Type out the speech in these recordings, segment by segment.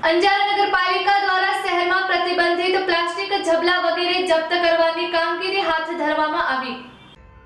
અંજાર નગરપાલિકા દ્વારા શહેરમાં પ્રતિબંધિત પ્લાસ્ટિક ઝબલા વગેરે જપ્ત કરવાની કામગીરી હાથ ધરવામાં આવી.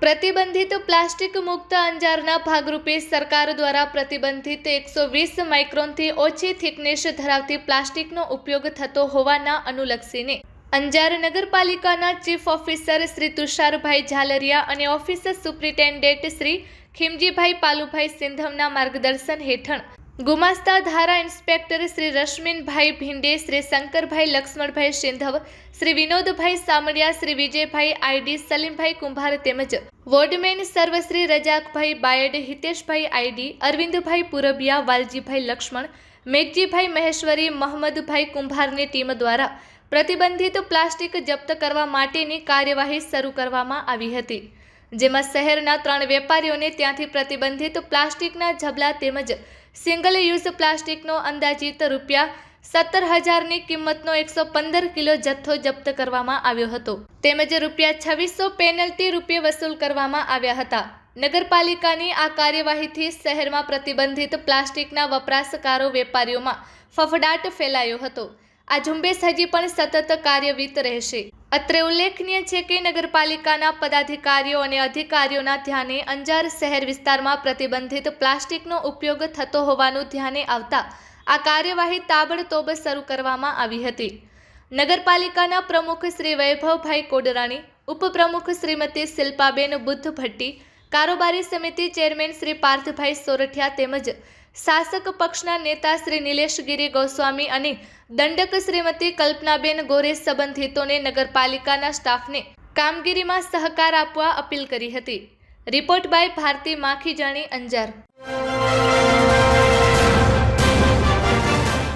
પ્રતિબંધિત પ્લાસ્ટિક મુક્ત અંજારના ભાગરૂપે સરકાર દ્વારા પ્રતિબંધિત એકસો વીસ માઇક્રોનથી ઓછી થિકનેસ ધરાવતી પ્લાસ્ટિકનો ઉપયોગ થતો હોવાના અનુલક્ષીને અંજાર નગરપાલિકાના ચીફ ઓફિસર શ્રી તુષારભાઈ ઝાલરિયા અને ઓફિસર સુપ્રિન્ટેન્ડન્ટ શ્રી ખીમજીભાઈ પાલુભાઈ સિંધમના માર્ગદર્શન હેઠળ ગુમાસ્તા ધારા ઇન્સ્પેક્ટર શ્રી રશ્મિનભાઈ ભીંડે, શ્રી શંકરભાઈ લક્ષ્મણભાઈ સિંધવ શ્રી વિનોદભાઈ સામડિયા શ્રી વિજયભાઈ આઈડી, સલીમભાઈ કુંભાર તેમજ વોર્ડમેન સર્વશ્રી રજાકભાઈ બાયડ, હિતેશભાઈ આઈડી, અરવિંદભાઈ પુરબિયા, વાલજીભાઈ લક્ષ્મણ, મેઘજીભાઈ મહેશ્વરી મહમ્મદભાઈ કુંભારની ટીમ દ્વારા પ્રતિબંધિત પ્લાસ્ટિક જપ્ત કરવા માટેની કાર્યવાહી શરૂ કરવામાં આવી હતી. જેમાં શહેરના ત્રણ વેપારીઓને ત્યાંથી પ્રતિબંધિત પ્લાસ્ટિકના ઝબલા તેમજ સિંગલ યુઝ પ્લાસ્ટિકનો અંદાજિત રૂપિયા સત્તર હજારની કિંમતનો એકસો પંદર કિલો જથ્થો જપ્ત કરવામાં આવ્યો હતો. તેમજ રૂપિયા છવ્વીસો પેનલ્ટી રૂપિયા વસૂલ કરવામાં આવ્યા હતા. નગરપાલિકાની આ કાર્યવાહીથી શહેરમાં પ્રતિબંધિત પ્લાસ્ટિકના વપરાશકારો વેપારીઓમાં ફફડાટ ફેલાયો હતો. આ ઝુંબેશ હજી પણ સતત કાર્યવિત રહેશે. અત્રે ઉલ્લેખનીય છે કે નગરપાલિકાના પદાધિકારીઓ અને અધિકારીઓના ધ્યાને અંજાર શહેર વિસ્તારમાં પ્રતિબંધિત પ્લાસ્ટિકનો ઉપયોગ થતો હોવાનું ધ્યાને આવતા આ કાર્યવાહી તાબડતોબ શરૂ કરવામાં આવી હતી. નગરપાલિકાના પ્રમુખ શ્રી વૈભવભાઈ કોડરાણી, ઉપપ્રમુખ શ્રીમતી શિલ્પાબેન બુદ્ધ ભટ્ટી કારોબારી સમિતિ ચેરમેન શ્રી પાર્થભાઈ સોરઠિયા તેમજ શાસક પક્ષના નેતા શ્રી નિલેશગીરી ગોસ્વામી અને દંડક શ્રીમતી કલ્પનાબેન ગોરે સંબંધિતોને નગરપાલિકાના સ્ટાફને કામગીરીમાં સહકાર આપવા અપીલ કરી હતી. Report by Bharati Makhijani Anjar.